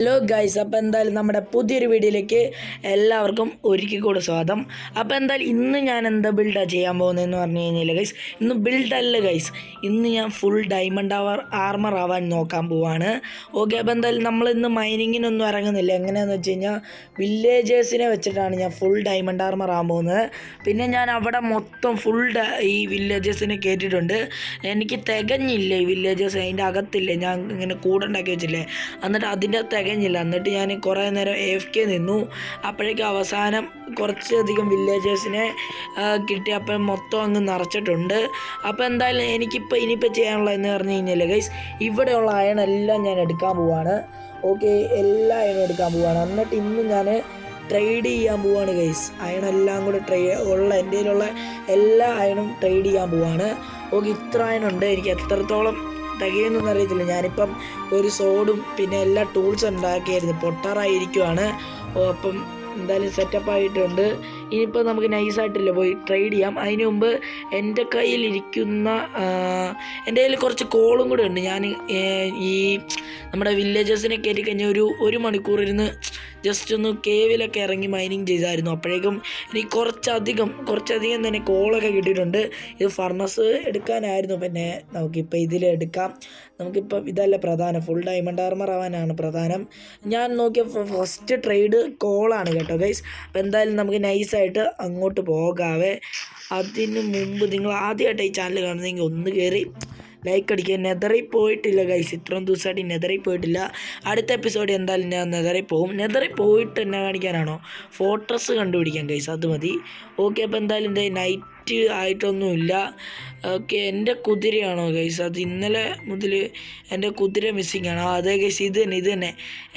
Hello guys അപ്പോൾ എന്തായാലും നമ്മുടെ പുതിയൊരു വീഡിയോയിലേക്ക് എല്ലാവർക്കും ഒരുക്കി കൂടെ സ്വാഗതം. അപ്പോൾ എന്തായാലും ഇന്ന് ഞാൻ എന്താ ബിൽഡാണ് ചെയ്യാൻ പോകുന്നതെന്ന് പറഞ്ഞു കഴിഞ്ഞാൽ ഗൈസ് ഇന്ന് ബിൽഡല്ല ഗൈസ് ഇന്ന് ഞാൻ ഫുൾ ഡയമണ്ട് അവർ ആർമർ ആവാൻ നോക്കാൻ പോവാണ്. ഓക്കെ അപ്പോൾ എന്തായാലും നമ്മൾ ഇന്ന് മൈനിങ്ങിനൊന്നും ഇറങ്ങുന്നില്ല എങ്ങനെയാണെന്ന് വെച്ച് കഴിഞ്ഞാൽ വില്ലേജേഴ്സിനെ വെച്ചിട്ടാണ് ഞാൻ ഫുൾ ഡയമണ്ട് ആർമർ ആവാൻ പോകുന്നത്. പിന്നെ ഞാൻ അവിടെ മൊത്തം ഫുൾ ഈ വില്ലേജേഴ്സിനെ കയറ്റിയിട്ടുണ്ട് എനിക്ക് തികഞ്ഞില്ല ഈ വില്ലേജേഴ്സ് അതിന്റെ അകത്തില്ലേ? ഞാൻ ഇങ്ങനെ കൂടുണ്ടാക്കി വെച്ചില്ലേ എന്നിട്ട് അതിന്റെ തികഞ്ഞില്ല എന്നിട്ട് ഞാൻ കുറേ നേരം എഫ് കെ നിന്നു. അപ്പോഴേക്കും അവസാനം കുറച്ചധികം വില്ലേജേഴ്സിനെ കിട്ടി. അപ്പം മൊത്തം അങ്ങ് നിറച്ചിട്ടുണ്ട്. അപ്പോൾ എന്തായാലും എനിക്കിപ്പോൾ ഇനിയിപ്പോൾ ചെയ്യാനുള്ള എന്ന് പറഞ്ഞു കഴിഞ്ഞാൽ ഗൈസ് ഇവിടെയുള്ള അയണെല്ലാം ഞാൻ എടുക്കാൻ പോവാണ്. ഓക്കെ എല്ലാ അയണും എടുക്കാൻ പോവാണ്. എന്നിട്ട് ഇന്ന് ഞാൻ ട്രേഡ് ചെയ്യാൻ പോവാണ് ഗൈസ് അയണെല്ലാം കൂടെ ട്രേ ഉള്ള എന്റെ കയ്യിലുള്ള എല്ലാ അയണും ട്രേഡ് ചെയ്യാൻ പോവാണ്. ഓക്കെ ഇത്ര അയണുണ്ട് എനിക്ക് എത്രത്തോളം തികയൊന്നും അറിയത്തില്ല. ഞാനിപ്പം ഒരു സോഡും പിന്നെ എല്ലാ ടൂൾസ് ഉണ്ടാക്കിയായിരുന്നു. പൊട്ടാറായിരിക്കുവാണ്. അപ്പം എന്തായാലും സെറ്റപ്പ് ആയിട്ടുണ്ട്. ഇനിയിപ്പോൾ നമുക്ക് നൈസായിട്ടില്ല പോയി ട്രേഡ് ചെയ്യാം. അതിന് മുമ്പ് എന്റെ കയ്യിലിരിക്കുന്ന എന്റെ കയ്യിൽ കുറച്ച് കോളും കൂടെ ഉണ്ട്. ഞാൻ ഈ നമ്മുടെ വില്ലേജസിനെ കയറ്റി കഴിഞ്ഞാൽ ഒരു ഒരു മണിക്കൂർ ഇരുന്ന് ജസ്റ്റ് ഒന്ന് കേവിലൊക്കെ ഇറങ്ങി മൈനിങ് ചെയ്തായിരുന്നു. അപ്പോഴേക്കും എനിക്ക് കുറച്ചധികം കുറച്ചധികം തന്നെ കോളൊക്കെ കിട്ടിയിട്ടുണ്ട്. ഇത് ഫർണസ് എടുക്കാനായിരുന്നു. പിന്നെ നമുക്കിപ്പോൾ ഇതിൽ എടുക്കാം. നമുക്കിപ്പോൾ ഇതല്ല പ്രധാനം. ഫുൾ ഡയമണ്ട് ആർമർ ആവാനാണ് പ്രധാനം. ഞാൻ നോക്കിയ ഫസ്റ്റ് ട്രേഡ് കോളാണ് കേട്ടോ ഗൈസ് അപ്പോൾ എന്തായാലും നമുക്ക് നൈസായിട്ട് അങ്ങോട്ട് പോകാവേ. അതിന് മുമ്പ് നിങ്ങൾ ആദ്യമായിട്ട് ഈ ചാനൽ കാണുന്നെങ്കിൽ ഒന്ന് കയറി ലൈക്ക് അടിക്കുക. നെതറിൽ പോയിട്ടില്ല ഗൈസ് ഇത്രയും ദിവസമായിട്ട് നെതറിൽ പോയിട്ടില്ല. അടുത്ത എപ്പിസോഡ് എന്തായാലും ഞാൻ നെതറിൽ പോകും നെതറിൽ പോയിട്ട് എന്നെ കാണിക്കാനാണോ? ഫോട്ടോസ് കണ്ടുപിടിക്കാം ഗൈസ് അത് മതി. ഓക്കെ അപ്പോൾ എന്തായാലും എന്തായാലും നൈറ്റ് ആയിട്ടൊന്നുമില്ല. ഓക്കെ എന്റെ കുതിരയാണോ ഗൈസ് അത് ഇന്നലെ മുതൽ എന്റെ കുതിര മിസ്സിങ് ആണ്. അതേ ഗൈസ് ഇത് തന്നെ ഇത് തന്നെ.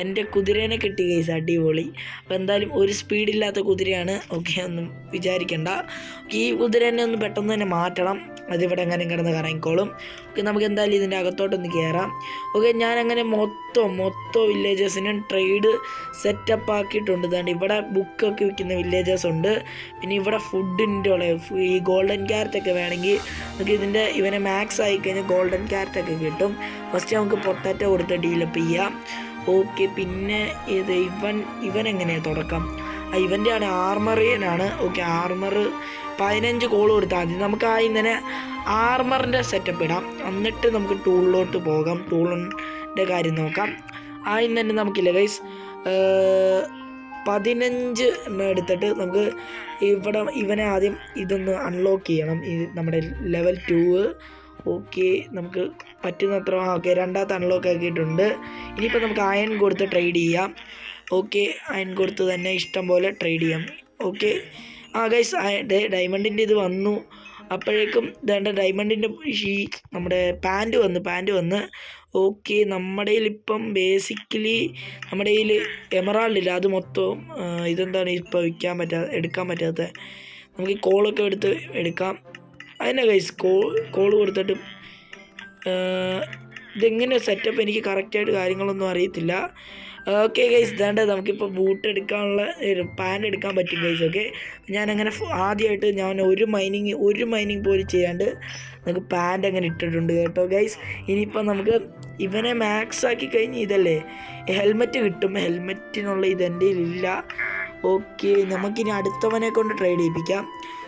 എന്റെ കുതിരേനെ കിട്ടി ഗൈസ് അടിപൊളി. അപ്പോൾ എന്തായാലും ഒരു സ്പീഡില്ലാത്ത കുതിരയാണ്. ഓക്കെ ഒന്നും വിചാരിക്കണ്ട. ഈ കുതിരേനെ ഒന്ന് പെട്ടെന്ന് തന്നെ മാറ്റണം. അതിവിടെ എങ്ങനെ കിടന്ന് കറങ്ങിക്കോളും. ഓക്കെ നമുക്ക് എന്തായാലും ഇതിന്റെ അകത്തോട്ടൊന്ന് കയറാം ഓക്കെ ഞാൻ അങ്ങനെ മൊത്തം മൊത്തം വില്ലേജേഴ്സിനും ട്രേഡ് സെറ്റപ്പ് ആക്കിയിട്ടുണ്ട്. ഇതാണ്ട് ഇവിടെ ബുക്കൊക്കെ വിൽക്കുന്ന വില്ലേജേഴ്സ് ഉണ്ട്. പിന്നെ ഇവിടെ ഫുഡിന്റെ ഉള്ള ഈ ഗോൾഡൻ ക്യാരറ്റ് ഒക്കെ വേണമെങ്കിൽ നമുക്ക് ഇതിന്റെ ഇവനെ മാക്സ് ആയി കഴിഞ്ഞാൽ ഗോൾഡൻ ക്യാരറ്റ് ഒക്കെ കിട്ടും. ഫസ്റ്റ് നമുക്ക് പൊട്ടാറ്റോ കൊടുത്ത് ഡീലപ്പ് ചെയ്യാം. ഓക്കെ പിന്നെ ഇത് ഇവൻ ഇവൻ എങ്ങനെയാണ് തുടക്കം? ഇവന്റെ ആണ് ആർമറിയനാണ് ഓക്കെ ആർമർ പതിനഞ്ച് കോൾ കൊടുത്താൽ മതി. നമുക്ക് ആ ഇങ്ങനെ ആർമറിന്റെ സെറ്റപ്പ് ഇടാം. എന്നിട്ട് നമുക്ക് ടൂളിലോട്ട് പോകാം. ടൂളിന്റെ കാര്യം നോക്കാം. ആദ്യം തന്നെ നമുക്കില്ല ഗൈസ് പതിനഞ്ച് എണ്ണം എടുത്തിട്ട് നമുക്ക് ഇവിടെ ഇവനെ ആദ്യം ഇതൊന്ന് അൺലോക്ക് ചെയ്യണം. ഈ നമ്മുടെ ലെവൽ ടൂ ഓക്കെ നമുക്ക് പറ്റുന്നത്ര ഓക്കെ രണ്ടാമത്തെ അൺലോക്ക് ആക്കിയിട്ടുണ്ട്. ഇനിയിപ്പോൾ നമുക്ക് അയൺ കൊടുത്ത് ട്രേഡ് ചെയ്യാം. ഓക്കെ അയൺ കൊടുത്ത് തന്നെ ഇഷ്ടം പോലെ ട്രേഡ് ചെയ്യാം. ഓക്കെ ആ ഗൈസ് ഡയമണ്ടിന്റെ ഇത് വന്നു. അപ്പോഴേക്കും ദേണ്ട ഡയമണ്ടിന്റെ ഈ നമ്മുടെ പാന്റ് വന്ന് പാന്റ് വന്ന് ഓക്കെ നമ്മുടെ ഇപ്പം ബേസിക്കലി നമ്മുടെ കയ്യിൽ എമറാൾഡ് ഇല്ല. അത് മൊത്തം ഇതെന്താണ് ഇപ്പോൾ വിൽക്കാൻ പറ്റാ എടുക്കാൻ പറ്റാത്ത. നമുക്ക് കോളൊക്കെ എടുത്ത് എടുക്കാം. അതിനെ കൈസ് കോൾ കോൾ കൊടുത്തിട്ട് ഇതെങ്ങനെ സെറ്റപ്പ് എനിക്ക് കറക്റ്റായിട്ട് കാര്യങ്ങളൊന്നും അറിയത്തില്ല. ഓക്കെ ഗൈസ് ഇതാണ്ട് നമുക്കിപ്പോൾ ബൂട്ട് എടുക്കാനുള്ള പാൻ എടുക്കാൻ പറ്റും ഗൈസ് ഓക്കെ ഞാനങ്ങനെ ആദ്യമായിട്ട് ഞാൻ ഒരു മൈനിങ് ഒരു മൈനിങ് പോലും ചെയ്യാണ്ട് നമുക്ക് പാന്റ് അങ്ങനെ ഇട്ടിട്ടുണ്ട് കേട്ടോ ഗൈസ് ഇനിയിപ്പോൾ നമുക്ക് ഇവനെ മാക്സ് ആക്കി കഴിഞ്ഞ് ഇതല്ലേ? ഹെൽമെറ്റ് കിട്ടും. ഹെൽമെറ്റിനുള്ള ഇത് എന്റെ ഇല്ല ഓക്കെ നമുക്കിനി അടുത്തവനെ കൊണ്ട് ട്രൈഡ് ചെയ്യിപ്പിക്കാം.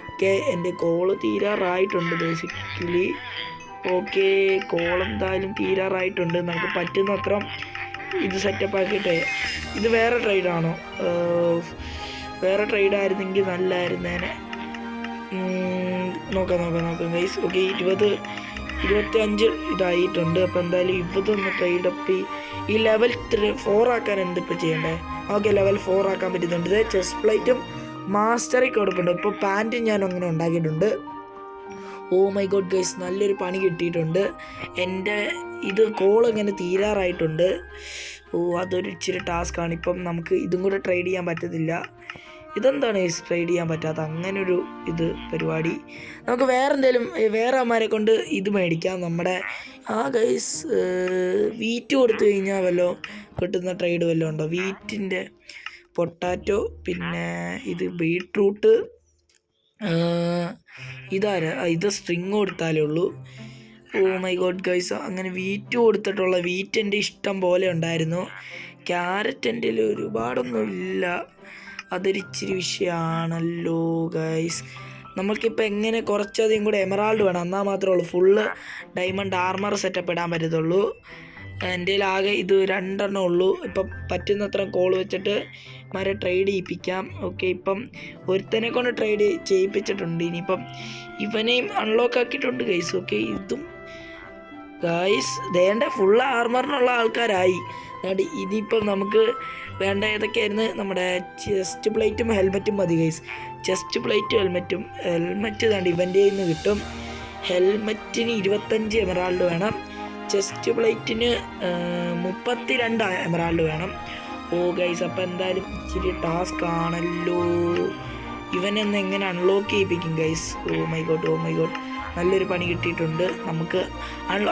ഓക്കെ എന്റെ കോൾ തീരാറായിട്ടുണ്ട് ബേസിക്കലി ഓക്കെ കോൾ എന്തായാലും തീരാറായിട്ടുണ്ട്. നമുക്ക് പറ്റുന്ന അത്ര ഇത് സെറ്റപ്പ് ആക്കിയിട്ടേ ഇത് വേറെ ട്രൈഡാണോ വേറെ ട്രേഡ് ആയിരുന്നെങ്കിൽ നല്ലായിരുന്നേനെ. നോക്കാം നോക്കാം നോക്കാം. ഗൈസ് ഓക്കെ ഇരുപത് ഇരുപത്തി അഞ്ച് ഇതായിട്ടുണ്ട്. അപ്പോൾ എന്തായാലും ഇരുപതൊന്ന് ട്രേഡ് അപ്പ് ഈ ലെവൽ ത്രീ ഫോർ ആക്കാൻ എന്തിപ്പോൾ ചെയ്യണ്ടേ? ഓക്കെ ലെവൽ ഫോർ ആക്കാൻ പറ്റുന്നുണ്ട്. ഇത് ചെസ് പ്ലേറ്റും മാസ്റ്ററി കൊടുപ്പുണ്ട് ഇപ്പോൾ പാന്റും ഞാൻ അങ്ങനെ ഉണ്ടാക്കിയിട്ടുണ്ട്. ഓ മൈ ഗോഡ് ഗൈസ് നല്ലൊരു പണി കിട്ടിയിട്ടുണ്ട്. എന്റെ ഇത് കോൾ ഇങ്ങനെ തീരാറായിട്ടുണ്ട്. ഓ അതൊരു ഇച്ചിരി ടാസ്ക്കാണ് ഇപ്പം നമുക്ക് ഇതും കൂടെ ട്രേഡ് ചെയ്യാൻ പറ്റത്തില്ല. ഇതെന്താണ് ഈ ട്രേഡ് ചെയ്യാൻ പറ്റാത്ത അങ്ങനൊരു ഇത് പരിപാടി? നമുക്ക് വേറെ എന്തെങ്കിലും വേറെ അമ്മമാരെ കൊണ്ട് ഇത് മേടിക്കാം. നമ്മുടെ ആ ഗൈസ് വീറ്റ് കൊടുത്തു കഴിഞ്ഞാൽ വല്ലോ കിട്ടുന്ന ട്രേഡ് വല്ലതും ഉണ്ടോ? വീറ്റിന്റെ പൊട്ടാറ്റോ പിന്നെ ഇത് ബീട്രൂട്ട് ഇതാരാ? ഇത് സ്ട്രിങ് കൊടുത്താലേ ഉള്ളൂ. ഓ മൈ ഗോഡ് ഗൈസ് അങ്ങനെ വീറ്റ് കൊടുത്തിട്ടുള്ള വീറ്റ് എന്റെ ഇഷ്ടം പോലെ ഉണ്ടായിരുന്നു. ക്യാരറ്റ് എന്റെ ഒരുപാടൊന്നും ഇല്ല അതൊരിച്ചിരി വിഷയമാണല്ലോ ഗൈസ് നമുക്കിപ്പോൾ എങ്ങനെ കുറച്ചധികം കൂടെ എമറാൾഡ് വേണം? എന്നാൽ മാത്രമേ ഉള്ളൂ. ഫുള്ള് ഡയമണ്ട് ആർമർ സെറ്റപ്പ് ഇടാൻ പറ്റത്തുള്ളൂ. എന്റെ ആകെ ഇത് രണ്ടെണ്ണം ഉള്ളൂ. ഇപ്പം പറ്റുന്നത്ര കോൾ വെച്ചിട്ട് മരെ ട്രേഡ് ചെയ്യിപ്പിക്കാം. ഓക്കെ ഇപ്പം ഒരുത്തനെ കൊണ്ട് ട്രേഡ് ചെയ്യിപ്പിച്ചിട്ടുണ്ട്. ഇനിയിപ്പം ഇവനെയും അൺലോക്ക് ആക്കിയിട്ടുണ്ട് ഗൈസ് ഓക്കെ ഇതും ഗൈസ് വേണ്ട ഫുൾ ആർമറിനുള്ള ആൾക്കാരായി. അതുകൊണ്ട് ഇനിയിപ്പം നമുക്ക് വേണ്ട ഏതൊക്കെയായിരുന്നു? നമ്മുടെ ചെസ്റ്റ് പ്ലേറ്റും ഹെൽമെറ്റും മതി ഗൈസ് ചെസ്റ്റ് പ്ലേറ്റും ഹെൽമെറ്റും ഹെൽമെറ്റ് ഇതാണ്ട് ഇവന്റെ നിന്ന് കിട്ടും ഹെൽമെറ്റിന് ഇരുപത്തഞ്ച് എമറാൾഡ് വേണം. ചെസ്റ്റ് പ്ലേറ്റിന് മുപ്പത്തി രണ്ട് എമറാൾഡ് വേണം. ഓ ഗൈസ് അപ്പം എന്തായാലും ഇച്ചിരി ടാസ്ക് ആണല്ലോ. ഇവനെന്ന് എങ്ങനെ അൺലോക്ക് ചെയ്യിപ്പിക്കും guys oh my god oh my god നല്ലൊരു പണി കിട്ടിയിട്ടുണ്ട്. നമുക്ക്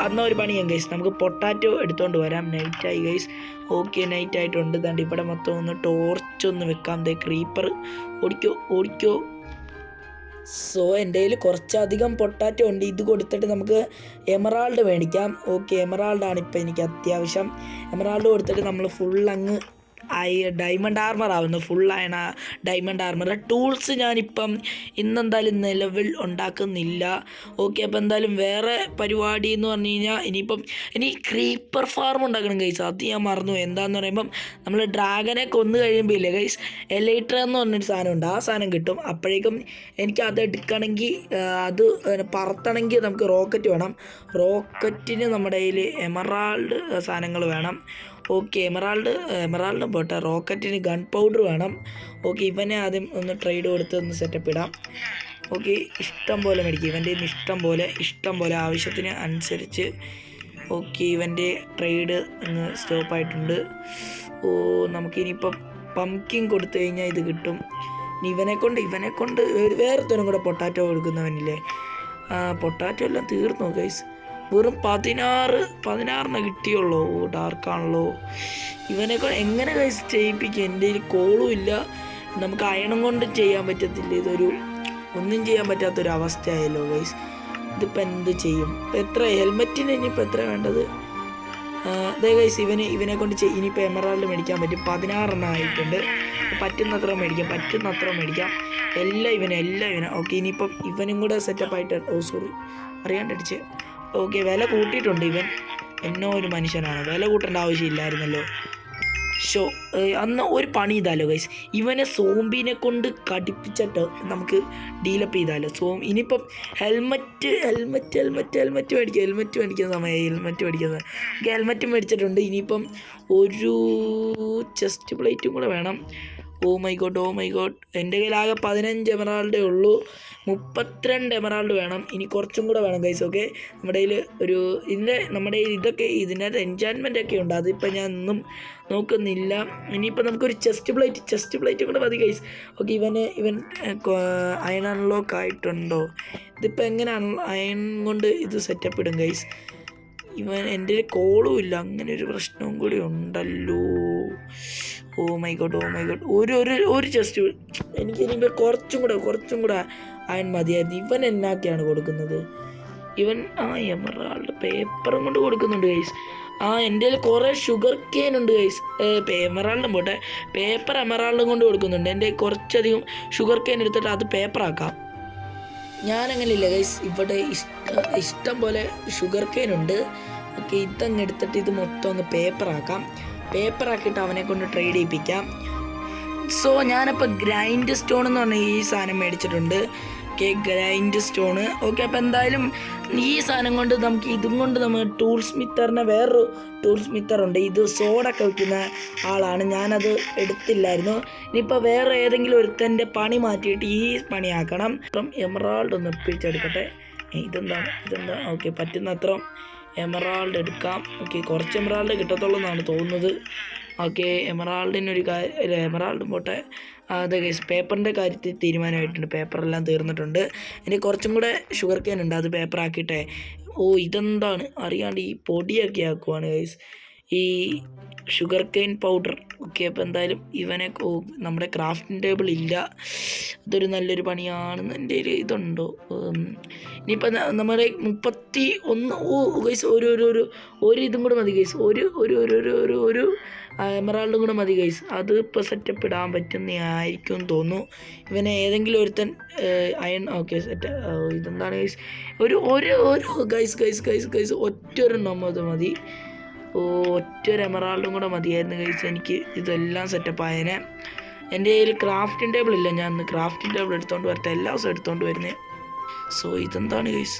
അന്ന ഒരു പണി ചെയ്യാം ഗൈസ് നമുക്ക് പൊട്ടാറ്റോ എടുത്തുകൊണ്ട് വരാം. നൈറ്റായി ഗൈസ് ഓക്കെ നൈറ്റ് ആയിട്ടുണ്ട്. ദണ്ട് ഇവിടെ മൊത്തം ഒന്ന് ടോർച്ച് ഒന്ന് വെക്കാം. ദേ ക്രീപ്പർ ഓടിക്കോ ഓടിക്കോ. സോ എന്റെ കയ്യിൽ കുറച്ചധികം പൊട്ടാറ്റോ ഉണ്ട്. ഇത് കൊടുത്തിട്ട് നമുക്ക് എമറാൾഡ് മേടിക്കാം. ഓക്കെ എമറാൾഡാണ് ഇപ്പോൾ എനിക്ക് അത്യാവശ്യം. എമറാൾഡ് കൊടുത്തിട്ട് നമ്മൾ ഫുൾ അങ്ങ് ഐ ഡയമണ്ട് ആർമർ ആവുന്നു. ഫുൾ ആയണ ഡയമണ്ട് ആർമർ ടൂൾസ് ഞാനിപ്പം ഇന്നെന്തായാലും നിലവിൽ ഉണ്ടാക്കുന്നില്ല. ഓക്കെ അപ്പോൾ എന്തായാലും വേറെ പരിപാടി എന്ന് പറഞ്ഞു കഴിഞ്ഞാൽ ഇനിയിപ്പം ഇനി ക്രീപ്പർ ഫാർം ഉണ്ടാക്കണം ഗൈസ് അത് ഞാൻ മറന്നു. എന്താന്ന് പറയുമ്പം നമ്മൾ ഡ്രാഗനെ കൊന്നു കഴിയുമ്പോൾ ഇല്ലേ ഗൈസ് എലൈറ്റർ എന്ന് പറഞ്ഞൊരു സാധനമുണ്ട്. ആ സാധനം കിട്ടും. അപ്പോഴേക്കും എനിക്ക് അത് എടുക്കണമെങ്കിൽ അത് പറത്തണമെങ്കിൽ നമുക്ക് റോക്കറ്റ് വേണം. റോക്കറ്റിന് നമ്മുടെ കയ്യിൽ എമറാൾഡ് സാധനങ്ങൾ വേണം. ഓക്കെ എമറാൾഡ് എമറാൾഡ് പോട്ടെ റോക്കറ്റിന് ഗൺ പൗഡർ വേണം. ഓക്കെ ഇവനെ ആദ്യം ഒന്ന് ട്രേഡ് കൊടുത്ത് ഒന്ന് സെറ്റപ്പ് ഇടാം. ഓക്കെ ഇഷ്ടം പോലെ മേടിക്കും. ഇവന്റെ ഇഷ്ടം പോലെ ഇഷ്ടം പോലെ ആവശ്യത്തിന് അനുസരിച്ച് ഓക്കെ ഇവന്റെ ട്രേഡ് ഒന്ന് സ്റ്റോപ്പായിട്ടുണ്ട് ഓ നമുക്കിനിയിപ്പം പംകിൻ കൊടുത്തു കഴിഞ്ഞാൽ ഇത് കിട്ടും. ഇവനെ കൊണ്ട് ഇവനെ കൊണ്ട് വേറെ തരം കൂടെ പൊട്ടാറ്റോ കൊടുക്കുന്നവനില്ലേ? പൊട്ടാറ്റോ എല്ലാം തീർന്നു ഗൈസ് വെറും പതിനാറ് പതിനാറിന് കിട്ടിയുള്ളൂ. ഓ ഡാർക്കാണല്ലോ ഇവനെ കൊണ്ട് എങ്ങനെ ഗൈസ് ചെയ്യിപ്പിക്കും? എന്റെ കയ്യിൽ കോളും ഇല്ല. നമുക്ക് അയണം കൊണ്ട് ചെയ്യാൻ പറ്റത്തില്ല. ഇതൊരു ഒന്നും ചെയ്യാൻ പറ്റാത്തൊരു അവസ്ഥയായല്ലോ ഗൈസ് ഇതിപ്പോൾ എന്ത് ചെയ്യും? എത്ര? ഹെൽമെറ്റിന് ഇനിയിപ്പോൾ എത്ര വേണ്ടത്? അതേ ഗൈസ് ഇവന് ഇവനെ കൊണ്ട് ചെയ് ഇനിയിപ്പോൾ എമറാൾഡ് മേടിക്കാൻ പറ്റും. പതിനാറെണ്ണം ആയിട്ടുണ്ട്. പറ്റുന്നത്ര മേടിക്കാം. പറ്റുന്നത്ര മേടിക്കാം. എല്ലാം ഇവനെ എല്ലാം ഇവനും ഓക്കെ ഇനിയിപ്പം ഇവനും കൂടെ സെറ്റപ്പ് ആയിട്ട് ഓ സോറി അറിയാണ്ടടിച്ച് ഓക്കെ വില കൂട്ടിയിട്ടുണ്ട് ഇവൻ. എന്നോ ഒരു മനുഷ്യനാണ്. വില കൂട്ടേണ്ട ആവശ്യമില്ലായിരുന്നല്ലോ. ഷോ അന്ന് ഒരു പണി ചെയ്താലോ ഗൈസ് ഇവനെ സോംബിനെ കൊണ്ട് കടിപ്പിച്ചിട്ട് നമുക്ക് ഡീലപ്പ് ചെയ്താലോ? സോം ഇനിയിപ്പം ഹെൽമറ്റ് ഹെൽമറ്റ് ഹെൽമറ്റ് ഹെൽമറ്റ് മേടിക്കുക ഹെൽമറ്റ് മേടിക്കുന്ന സമയം ഹെൽമറ്റ് മേടിക്കുന്ന ഹെൽമറ്റ് മേടിച്ചിട്ടുണ്ട്. ഇനിയിപ്പം ഒരു ചെസ്റ്റ് പ്ലേറ്റും കൂടെ വേണം. Oh my god oh my god എന്റെ ആകെ പതിനഞ്ച് എമറാൾഡേ ഉള്ളൂ. മുപ്പത്തിരണ്ട് എമറാൾഡ് വേണം. ഇനി കുറച്ചും കൂടെ വേണം ഗൈസ് ഓക്കെ നമ്മുടെ കയ്യിൽ ഒരു ഇതിന്റെ നമ്മുടെ ഇതൊക്കെ ഇതിനകത്ത് എൻചാൻമെന്റ് ഒക്കെ ഉണ്ട്. അതിപ്പോൾ ഞാൻ ഒന്നും നോക്കുന്നില്ല. ഇനിയിപ്പോൾ നമുക്കൊരു ചെസ്റ്റ് പ്ലേറ്റ് ചെസ്റ്റ് പ്ലേറ്റ് കൂടെ മതി ഗൈസ് ഓക്കെ ഇവന് ഇവൻ അയൺ അൺലോക്ക് ആയിട്ടുണ്ടോ? ഇതിപ്പോൾ എങ്ങനെ അയൺ കൊണ്ട് ഇത് സെറ്റപ്പ് ഇടും ഗൈസ് ഇവൻ എന്റെ കോളും ഇല്ല. അങ്ങനെ ഒരു പ്രശ്നവും കൂടി ഉണ്ടല്ലോ. Oh my god oh my god ഒരു ഒരു ഒരു ജസ്റ്റ് എനിക്ക് ഇനിയിപ്പോൾ കുറച്ചും കൂടെ കുറച്ചും കൂടെ അയൺ മതിയായിരുന്നു. ഇവൻ എന്നാക്കിയാണ് കൊടുക്കുന്നത്? ഇവൻ ആ എമറാളുടെ പേപ്പറും കൊണ്ട് കൊടുക്കുന്നുണ്ട് ഗൈസ് ആ എന്റെ കയ്യിൽ കുറേ ഷുഗർ കെയിൻ ഉണ്ട് ഗൈസ് എമറാളിനും പോട്ടെ. പേപ്പർ എമറാളിനും കൊണ്ട് കൊടുക്കുന്നുണ്ട്. എന്റെ കുറച്ചധികം ഷുഗർ കെയിൻ എടുത്തിട്ട് അത് പേപ്പറാക്കാം ഞാനങ്ങനെയില്ല ഗൈസ് ഇവിടെ ഇഷ്ടം ഇഷ്ടം പോലെ ഷുഗർ കെയിൻ ഉണ്ട്. ഓക്കെ ഇതങ്ങ് എടുത്തിട്ട് ഇത് മൊത്തം അങ്ങ് പേപ്പറാക്കാം പേപ്പറാക്കിയിട്ട് അവനെ കൊണ്ട് ട്രേഡ് ചെയ്യിപ്പിക്കാം. സോ ഞാനപ്പോൾ ഗ്രൈൻഡ് സ്റ്റോൺ എന്ന് പറഞ്ഞ ഈ സാധനം മേടിച്ചിട്ടുണ്ട്. ഓക്കെ ഗ്രൈൻഡ് സ്റ്റോണ് ഓക്കെ അപ്പോൾ എന്തായാലും ഈ സാധനം കൊണ്ട് നമുക്ക് ഇതും കൊണ്ട് നമ്മൾ ടൂൾ സ്മിത്തറിനെ വേറൊരു ടൂൾ സ്മിത്തറുണ്ട് ഇത് സോഡൊക്കെ വയ്ക്കുന്ന ആളാണ്. ഞാനത് എടുത്തില്ലായിരുന്നു. ഇനിയിപ്പോൾ വേറെ ഏതെങ്കിലും ഒരുത്തന്റെ പണി മാറ്റിയിട്ട് ഈ പണിയാക്കണം അപ്പം എമറാൾഡ് ഒന്ന് പിടിച്ചെടുക്കട്ടെ. ഇതെന്താണ്? ഇതെന്താ? ഓക്കെ പറ്റുന്നത്ര എമറാൾഡ് എടുക്കാം. ഓക്കെ കുറച്ച് എമറാൾഡ് കിട്ടത്തുള്ളൂ എന്നാണ് തോന്നുന്നത്. ഓക്കെ ഒരു കാര്യം എമറാൾഡും പോട്ടെ. അതെ പേപ്പറിന്റെ കാര്യത്തിൽ തീരുമാനമായിട്ടുണ്ട്. പേപ്പറെല്ലാം തീർന്നിട്ടുണ്ട്. ഇനി കുറച്ചും കൂടെ ഷുഗർ കെയിൻ ഉണ്ട്. അത് പേപ്പറാക്കിയിട്ടെ ഓ ഇതെന്താണ്? അറിയാണ്ട് ഈ പൊടിയൊക്കെ ആക്കുവാണ് ഗൈസ് ഈ ഷുഗർ കെയിൻ പൗഡർ ഓക്കെ അപ്പോൾ എന്തായാലും ഇവനെ നമ്മുടെ ക്രാഫ്റ്റിംഗ് ടേബിൾ ഇല്ല. അതൊരു നല്ലൊരു പണിയാണെന്ന് എന്റെ ഒരു ഇതുണ്ടോ? ഇനിയിപ്പോൾ നമ്മുടെ മുപ്പത്തി ഒന്ന് ഓ ഗൈസ് ഒരു ഒരു ഒരു ഒരു ഇതും കൂടെ മതി ഗൈസ് ഒരു ഒരു ഒരു ഒരു ഒരു ഒരു എമറാൾഡും കൂടെ മതി ഗൈസ് അത് ഇപ്പോൾ സെറ്റപ്പ് ഇടാൻ പറ്റുന്നതായിരിക്കും എന്ന് തോന്നുന്നു. ഇവനെ ഏതെങ്കിലും ഒരുത്തൻ അയൺ ഓക്കെ സെറ്റ് ഇതെന്താണ് ഗൈസ് ഒരു ഒരു ഒരു ഗൈസ് ഗൈസ് ഗൈസ് ഗൈസ് ഒറ്റ ഒരെണ്ണം അത് മതി. ഓ ഒറ്റ ഒരു എമറാൾഡും കൂടെ മതിയായിരുന്നു കഴിച്ച് എനിക്ക് ഇതെല്ലാം സെറ്റപ്പ് ആയതിനെ എന്റെ കയ്യിൽ ക്രാഫ്റ്റിംഗ് ടേബിൾ ഇല്ല. ഞാൻ ഇന്ന് ക്രാഫ്റ്റിംഗ് ടേബിൾ എടുത്തോണ്ട് വരട്ടെ. എല്ലാ ദിവസവും എടുത്തോണ്ട് വരുന്നത് സോ ഇതെന്താണ് ഗൈസ്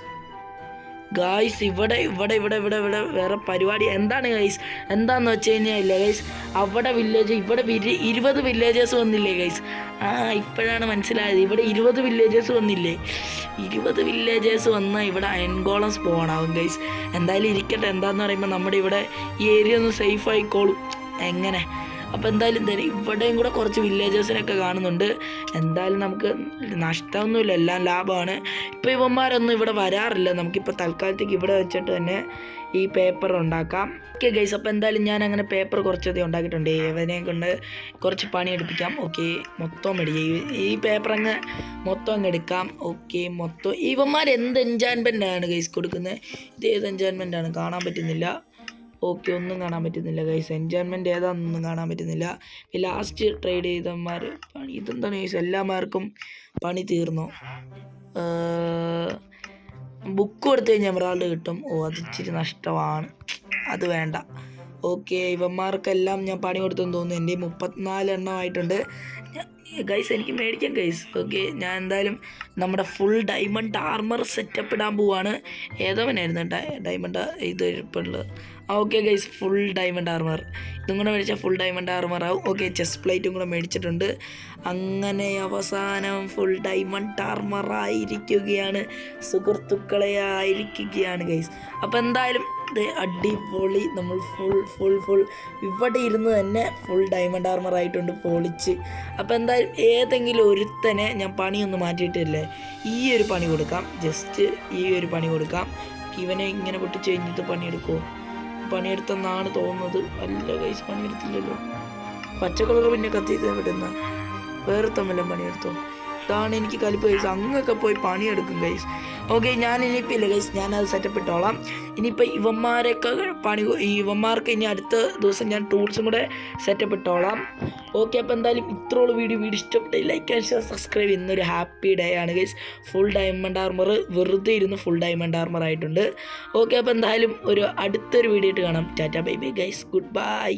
ഗായ്സ് ഇവിടെ ഇവിടെ ഇവിടെ ഇവിടെ ഇവിടെ വേറെ പരിപാടി എന്താണ് ഗൈസ് എന്താന്ന് വെച്ച് കഴിഞ്ഞാൽ ഇല്ല ഗൈസ് അവിടെ വില്ലേജ് ഇവിടെ ഇരുപത് വില്ലേജേഴ്സ് വന്നില്ലേ ഗൈസ് ആ ഇപ്പോഴാണ് മനസ്സിലായത്. ഇവിടെ ഇരുപത് വില്ലേജേഴ്സ് വന്നില്ലേ? ഇരുപത് വില്ലേജേഴ്സ് വന്നാൽ ഇവിടെ അയൻകോളം സ്പോൺ ആവും ഗൈസ് എന്തായാലും ഇരിക്കട്ടെ. എന്താന്ന് പറയുമ്പോൾ നമ്മുടെ ഇവിടെ ഈ ഏരിയ ഒന്ന് സേഫ് ആയിക്കോളും. എങ്ങനെ? അപ്പോൾ എന്തായാലും തരും ഇവിടെയും കൂടെ കുറച്ച് വില്ലേജേഴ്സിനൊക്കെ കാണുന്നുണ്ട്. എന്തായാലും നമുക്ക് നഷ്ടമൊന്നുമില്ല എല്ലാം ലാഭമാണ്. ഇപ്പോൾ ഇവന്മാരൊന്നും ഇവിടെ വരാറില്ല. നമുക്കിപ്പോൾ തൽക്കാലത്തേക്ക് ഇവിടെ വെച്ചിട്ട് തന്നെ ഈ പേപ്പർ ഉണ്ടാക്കാം. ഓക്കെ ഗൈസ് അപ്പോൾ എന്തായാലും ഞാൻ അങ്ങനെ പേപ്പർ കുറച്ചധികം ഉണ്ടാക്കിയിട്ടുണ്ട്. ഇവനെ കൊണ്ട് കുറച്ച് പണി എടുപ്പിക്കാം. ഓക്കെ മൊത്തം എടുക്കുക ഈ പേപ്പർ അങ്ങ് മൊത്തം അങ്ങ് എടുക്കാം. ഓക്കെ മൊത്തം. ഇവന്മാർ എന്ത് എൻജാൻമെന്റ് ആണ് ഗൈസ് കൊടുക്കുന്നത്? ഇത് ഏത് എൻജാൻമെന്റ് ആണ്? കാണാൻ പറ്റുന്നില്ല. ഓക്കെ ഒന്നും കാണാൻ പറ്റുന്നില്ല ഗൈസ് എൻജോയ്മെന്റ് ഏതാണെന്നൊന്നും കാണാൻ പറ്റുന്നില്ല. ലാസ്റ്റ് ട്രേഡ് ചെയ്തമാർ പണി ഇതെന്താണ് ഗൈസ് എല്ലാമാർക്കും പണി തീർന്നു? ബുക്ക് കൊടുത്തു കഴിഞ്ഞാൽ എമറാൾഡ് കിട്ടും. ഓ അത് ഇച്ചിരി നഷ്ടമാണ്. അത് വേണ്ട. ഓക്കെ ഇവന്മാർക്കെല്ലാം ഞാൻ പണി കൊടുത്തെന്ന് തോന്നുന്നു. എന്റെ മുപ്പത്തിനാല് എണ്ണമായിട്ടുണ്ട് ഗൈസ് എനിക്ക് മേടിക്കാം ഗൈസ് ഓക്കെ ഞാൻ എന്തായാലും നമ്മുടെ ഫുൾ ഡയമണ്ട് ആർമർ സെറ്റപ്പ് ഇടാൻ പോവാണ്. ഏതവനായിരുന്നു ഡയമണ്ട് ഇത് ഇരിപ്പുള്ളത് ആ okay guys full diamond armour ഇതും കൂടെ മേടിച്ചാൽ ഫുൾ ഡയമണ്ട് ആർമർ ആവും. ഓക്കെ ചെസ്റ്റ് പ്ലേറ്റും കൂടെ മേടിച്ചിട്ടുണ്ട്. അങ്ങനെ അവസാനം ഫുൾ ഡയമണ്ട് ആർമർ ആയിരിക്കുകയാണ്. സുഹൃത്തുക്കളെ ആയിരിക്കുകയാണ് ഗൈസ് അപ്പോൾ എന്തായാലും അടിപൊളി നമ്മൾ ഫുൾ ഫുൾ ഫുൾ ഇവിടെ ഇരുന്ന് തന്നെ ഫുൾ ഡയമണ്ട് ആർമർ ആയിട്ടുണ്ട് പൊളിച്ച്. അപ്പോൾ എന്തായാലും ഏതെങ്കിലും ഒരുത്തനെ ഞാൻ പണിയൊന്നും മാറ്റിയിട്ടില്ലേ? ഈ ഒരു പണി കൊടുക്കാം. ജസ്റ്റ് ഈ ഒരു പണി കൊടുക്കാം. ഇവനെ ഇങ്ങനെ പൊട്ടിച്ച് കഴിഞ്ഞിട്ട് പണിയെടുക്കുമോ പണിയെടുത്തെന്നാണ് തോന്നുന്നത്. അല്ല കൈസ് പണിയെടുത്തില്ലല്ലോ. പച്ച കളർ പിന്നെ കത്തിയിട്ട് വിടുന്ന വേറെ തമ്മിലും പണിയെടുത്തോ? ഇതാണ് എനിക്ക് കലിപ്പ് ഗൈസ് അങ്ങൊക്കെ പോയി പണിയെടുക്കും ഗൈസ് ഓക്കെ ഞാൻ ഇനിയിപ്പോൾ ഇല്ല ഗൈസ് ഞാനത് സെറ്റപ്പ് ഇട്ടോളാം. ഇനിയിപ്പോൾ ഇവന്മാരൊക്കെ പണി ഈ ഇവന്മാർക്ക് ഇനി അടുത്ത ദിവസം ഞാൻ ടൂൾസും കൂടെ സെറ്റപ്പ് ഇട്ടോളാം. ഓക്കെ അപ്പോൾ എന്തായാലും ഇത്രയുള്ള വീഡിയോ. വീഡിയോ ഇഷ്ടപ്പെട്ട ലൈക്ക് ആൻഡ് ഷെയർ സബ്സ്ക്രൈബ് ഇന്നൊരു ഹാപ്പി ഡേ ആണ് ഗൈസ് ഫുൾ ഡയമണ്ട് ആർമർ വെറുതെ ഇരുന്ന് ഫുൾ ഡയമണ്ട് ആർമർ ആയിട്ടുണ്ട്. ഓക്കെ അപ്പോൾ എന്തായാലും ഒരു അടുത്തൊരു വീഡിയോ ആയിട്ട് കാണാം. ടാറ്റ bye bye guys good bye